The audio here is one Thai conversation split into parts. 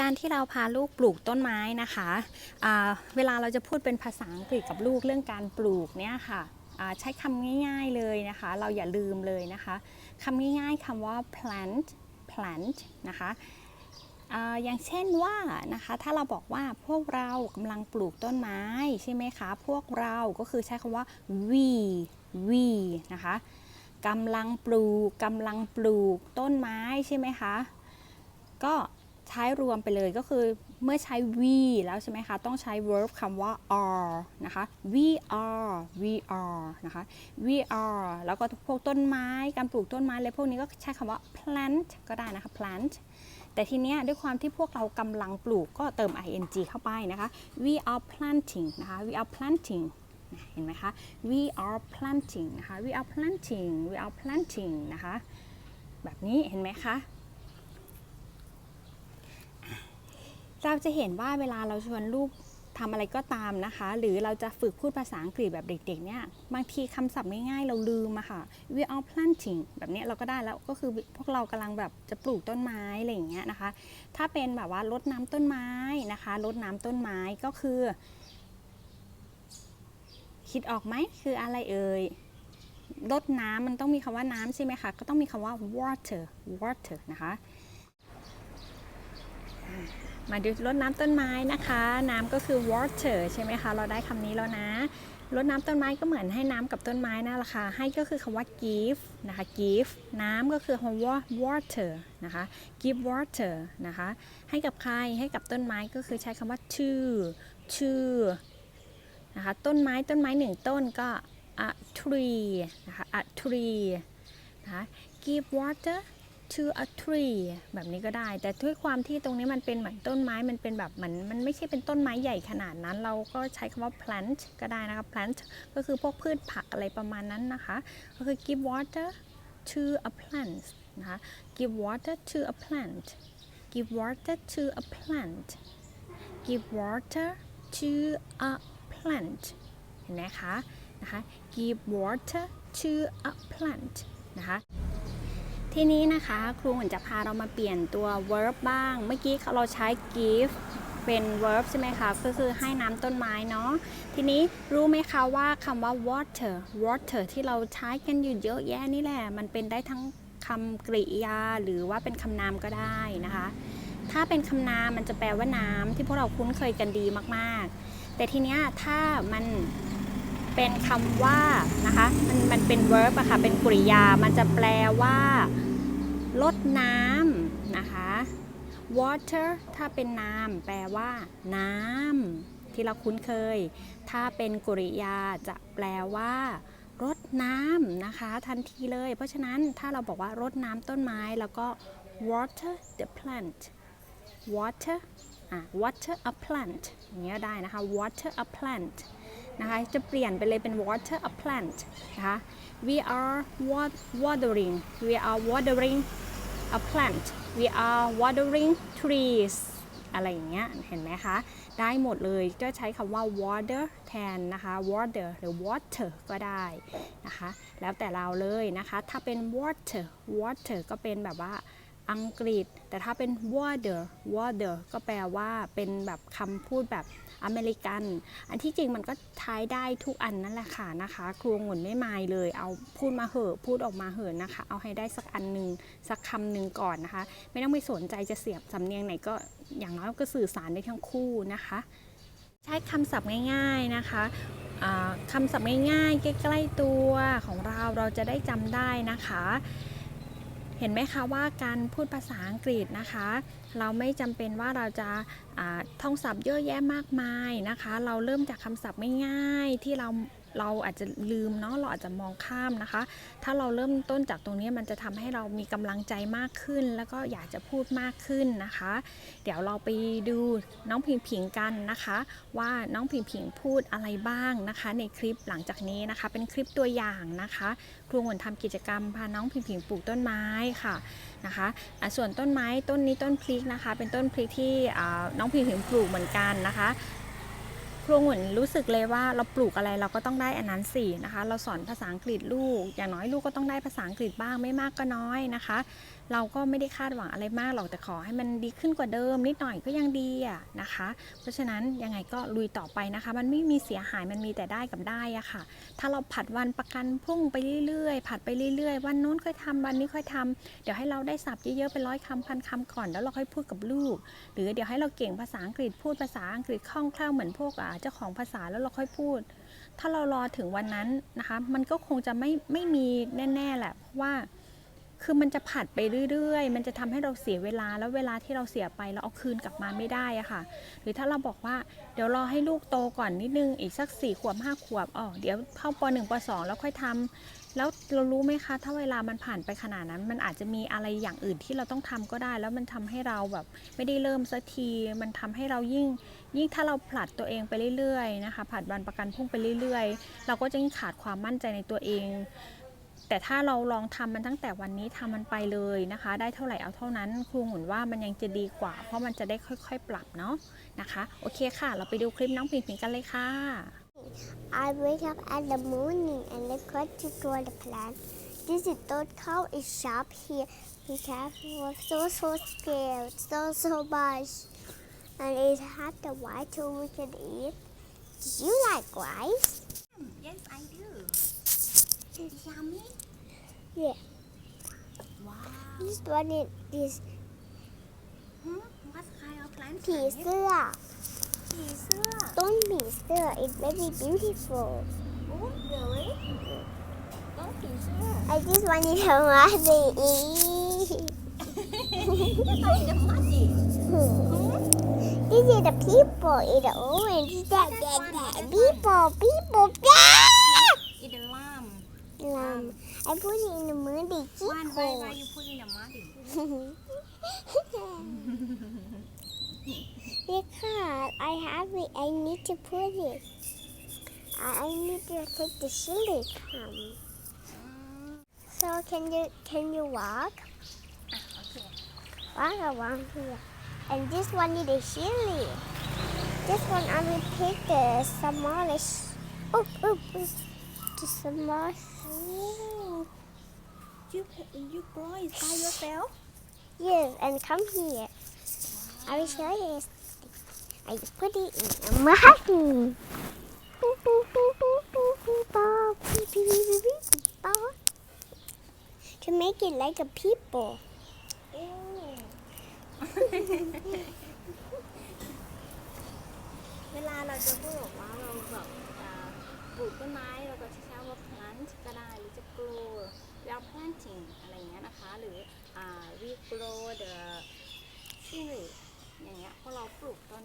การที่เราพาลูกปลูกต้นไม้นะคะอ่าเวลาเราจะพูดเป็นภาษาอังกฤษกับลูกเรื่องการปลูกเนี่ยค่ะใช้คำง่ายๆเลยนะคะ เราอย่าลืมเลยนะคะคำง่ายๆคำว่า plant plant นะคะอ่าอย่างเช่นว่านะคะถ้าเราบอกว่าพวกเรากำลังปลูกต้นไม้ใช่ไหมคะ พวกเราก็คือใช้คำว่า we we นะคะกำลังปลูกกำลังปลูกต้นไม้ใช่ไหมคะ ก็ ใช้รวมไปเลยก็คือเมื่อใช้ we แล้วใช่ไหมคะ ต้องใช้ verb คำว่า are นะคะ we are we are นะคะ we are แล้วก็พวกต้นไม้การปลูกต้นไม้อะไรพวกนี้ก็ใช้คำว่า plant ก็ได้นะคะ plant แต่ทีเนี้ยด้วยความที่พวกเรากำลังปลูกก็เติม ing เข้าไปนะคะ we are planting นะคะ we are planting เห็นไหมคะ we are planting นะคะ we are planting we are planting นะคะ แบบนี้เห็นไหมคะ เราจะเห็นว่าเวลาเราชวนลูกทำอะไรก็ตามนะคะ หรือเราจะฝึกพูดภาษาอังกฤษแบบเด็กๆเนี่ยบางทีคำศัพท์ง่ายๆเราลืมอะค่ะ we are planting แบบนี้เราก็ได้แล้วก็คือพวกเรากำลังแบบจะปลูกต้นไม้อะไรอย่างเงี้ยนะคะ ถ้าเป็นแบบว่ารดน้ำต้นไม้นะคะรดน้ำต้นไม้ก็คือ คิดออกไหมคืออะไรเอ่ยรดน้ำมันต้องมีคำว่าน้ำใช่ไหมคะ ก็ต้องมีคำว่า water water นะคะ มาดูรดน้ำต้นไม้นะคะ น้ำก็คือ water ใช่ไหมคะ เราได้คำนี้แล้วนะรดน้ำต้นไม้ก็เหมือนให้น้ำกับต้นไม้นั่นแหละค่ะให้ก็คือคำว่า give นะคะ give น้ำก็คือคำว่า water นะคะ give water นะคะ ให้กับใครให้กับต้นไม้ก็คือใช้คำว่า to to นะคะต้นไม้ต้นไม้หนึ่งต้นก็ a tree นะคะ a tree นะคะ give water to a tree แบบนี้ก็ได้ แต่ด้วยความที่ตรงนี้มันเป็นเหมือนต้นไม้มันเป็นแบบเหมือนมันไม่ใช่เป็นต้นไม้ใหญ่ขนาดนั้น เราก็ใช้คำว่า plant ก็ได้นะคะ plant ก็คือพวกพืชผักอะไรประมาณนั้นนะคะ ก็คือ give water to a plant นะคะ give water to a plant give water to a plant give water to a plant เห็นไหมคะนะคะ give water to a plant นะคะ ทีนี้นะคะครูเหมือนจะพาเรามาเปลี่ยนตัว verb บ้าง เมื่อกี้เราใช้ give เป็น verb ใช่ไหมคะ ก็คือให้น้ำต้นไม้เนาะ ทีนี้รู้ไหมคะว่าคำว่า water water ที่เราใช้กันอยู่เยอะแยะนี่แหละ มันเป็นได้ทั้งคำกริยาหรือว่าเป็นคำนามก็ได้นะคะ ถ้าเป็นคำนามมันจะแปลว่าน้ำที่พวกเราคุ้นเคยกันดีมากๆ แต่ทีเนี้ยถ้ามัน เป็นคำว่านะคะมันมันเป็น verb อะค่ะ เป็นกริยา มันจะแปลว่าลดน้ำนะคะ water ถ้าเป็นนามแปลว่า น้ำที่เราคุ้นเคย ถ้าเป็นกริยาจะแปลว่ารดน้ำนะคะ ทันทีเลย เพราะฉะนั้นถ้าเราบอกว่ารดน้ำต้นไม้แล้วก็ water the plant water อะ water a plant อย่างเงี้ยได้นะคะ water a plant นะคะจะเปลี่ยนไปเลยเป็น water a plant นะคะ we are wa- watering we are watering a plant we are watering trees อะไรอย่างเงี้ยเห็นไหมคะ ได้หมดเลยก็ใช้คำว่า water แทนนะคะ water หรือ water ก็ได้นะคะ แล้วแต่เราเลยนะคะ ถ้าเป็น water water ก็เป็นแบบว่า อังกฤษ แต่ถ้าเป็น water water ก็แปลว่าเป็นแบบคำพูดแบบอเมริกัน อันที่จริงมันก็ใช้ได้ทุกอันนั่นแหละค่ะนะคะ ครูงุ่นไม่มายเลย เอาพูดมาเหอะพูดออกมาเหอะนะคะ เอาให้ได้สักอันหนึ่งสักคำหนึ่งก่อนนะคะ ไม่ต้องไปสนใจจะเสียบสำเนียงไหนก็อย่างน้อยก็สื่อสารได้ทั้งคู่นะคะ ใช้คำศัพท์ง่าย ๆนะคะคำศัพท์ง่ายๆใกล้ๆตัวของเราเราจะได้จำได้นะคะ เห็นไหมคะว่าการพูดภาษาอังกฤษนะคะ เราไม่จำเป็นว่าเราจะท่องศัพท์เยอะแยะมากมายนะคะ เราเริ่มจากคำศัพท์ง่ายๆที่เรา เราอาจจะลืมเนาะเราอาจจะมองข้ามนะคะ ถ้าเราเริ่มต้นจากตรงนี้มันจะทำให้เรามีกำลังใจมากขึ้น แล้วก็อยากจะพูดมากขึ้นนะคะ เดี๋ยวเราไปดูน้องพิงพิงกันนะคะ ว่าน้องพิงพิงพูดอะไรบ้างนะคะ ในคลิปหลังจากนี้นะคะ เป็นคลิปตัวอย่างนะคะครูหวนทำกิจกรรมพาน้องพิงพิงปลูกต้นไม้ค่ะนะคะะส่วนต้นไม้ต้นนี้ต้นพริกนะคะ เป็นต้นพริกที่น้องพิงพิงปลูกเหมือนกันนะคะ ครูหวนรู้สึกเลยว่าเราปลูกอะไรเราก็ต้องได้อันนั้นสินะคะ เราสอนภาษาอังกฤษลูก อย่างน้อยลูกก็ต้องได้ภาษาอังกฤษบ้างไม่มากก็น้อยนะคะ เราก็ไม่ได้คาดหวังอะไรมากหรอกแต่ขอให้มันดีขึ้นกว่าเดิมนิดหน่อยก็ยังดีอะนะคะ เพราะฉะนั้นยังไงก็ลุยต่อไปนะคะ มันไม่มีเสียหายมันมีแต่ได้กับได้อะค่ะ ถ้าเราผัดวันประกันพรุ่งไปเรื่อยๆ ผัดไปเรื่อยๆ วันโน้นค่อยทำวันนี้ค่อยทำเดี๋ยวให้เราได้สับเยอะๆเป็นร้อยคำพันคำก่อนแล้วเราค่อยพูดกับลูก หรือเดี๋ยวให้เราเก่งภาษาอังกฤษพูดภาษาอังกฤษคล่องแคล่วเหมือนพวกเจ้าของภาษาแล้วเราค่อยพูด ถ้าเรารอถึงวันนั้นนะคะ มันก็คงจะไม่ไม่มีแน่ๆแหละเพราะว่า คือมันจะผัดไปเรื่อยๆ มันจะทำให้เราเสียเวลาแล้วเวลาที่เราเสียไปเราเอาคืนกลับมาไม่ได้อะค่ะ หรือถ้าเราบอกว่าเดี๋ยวรอให้ลูกโตก่อนนิดนึงอีกสักสี่ขวบห้าขวบอ๋อเดี๋ยวเข้าปหนึ่งปสองแล้วค่อยทำแล้วเรารู้ไหมคะ ถ้าเวลามันผ่านไปขนาดนั้น มันอาจจะมีอะไรอย่างอื่นที่เราต้องทำก็ได้ แล้วมันทำให้เราแบบไม่ได้เริ่มสักที มันทำให้เรายิ่งยิ่งถ้าเราผลัดตัวเองไปเรื่อยๆนะคะผลัดวันประกันพุ่งไปเรื่อยๆ เราก็จะยิ่งขาดความมั่นใจในตัวเอง แต่ถ้าเราลองทำมันตั้งแต่วันนี้ทำมันไปเลยนะคะ ได้เท่าไหร่เอาเท่านั้นครูหมุนว่ามันยังจะดีกว่า เพราะมันจะได้ค่อยๆ ปรับเนาะนะคะ โอเคค่ะ เราไปดูคลิปน้องปิงปิงกันเลยค่ะ I wake up at the morning and look what to grow the plant. This is third cow is sharp here. He has was so so scared, so so much. And it had the white so we can eat. Do you like rice? Yes I do Yummy Yeah. Wow This one is this What kind of plant ผีเสื้อ ผีเสื้อ ต้นผีเสื้อ It's very beautiful. Oh really ต้นผีเสื้อ I just want to know what they eat. จะไปจะมาดิ This is the people in the orange. That, that, that. People, people. Ah! llama. I put it in the mud. It's Why, why, why you put in the mud? because I have it. I need to put it. I need to put the chili from. So can you can you walk? Ah, okay. Walk around here. And this one is a chili. This one I will pick the smallest. Oop, oop, oop oh. The smallest. You you grow it by yourself Yes, and come here. I will show you. I put it in a mug. To make it like a people. เวลาเราจะพูดบอกว่าเราแบบจะ ปลูกต้นไม้เราก็จะใช้ว่า plant ก็ได้หรือจะ grow we are planting อะไรอย่างเงี้ยนะคะ หรืออ่า we grow the tree อย่างเงี้ยเพราะเราปลูกต้น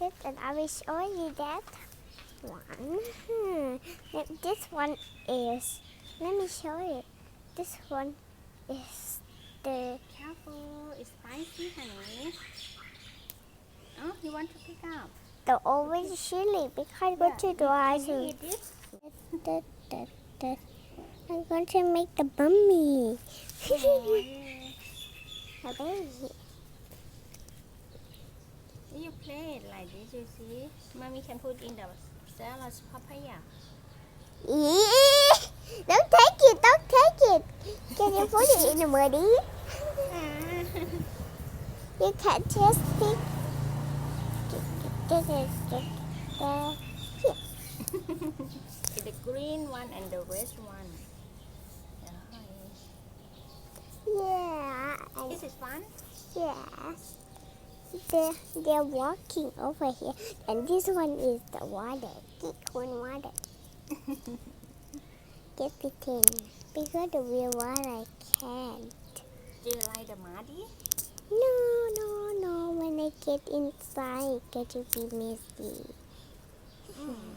Yes, and I will show you that one. Hmm. Then This one is. Let me show you. This one is the. careful it's spicy honey oh you want to pick up The orange chili because what to do I Can do? it. I'm going to make the mummy. A baby. you play it like this you see mommy can put in the salad papaya Eee! Don't take it, don't take it. Can you put it in the muddy? You can't just pick. This is the, the green one and the red one Yeah. This is fun. Yeah. They're, they're walking over here. And this one is the water. Get one water. Get the tin. Because the real water I can't. Do you like the muddy? No, no. When I get inside, going to be messy. Mm.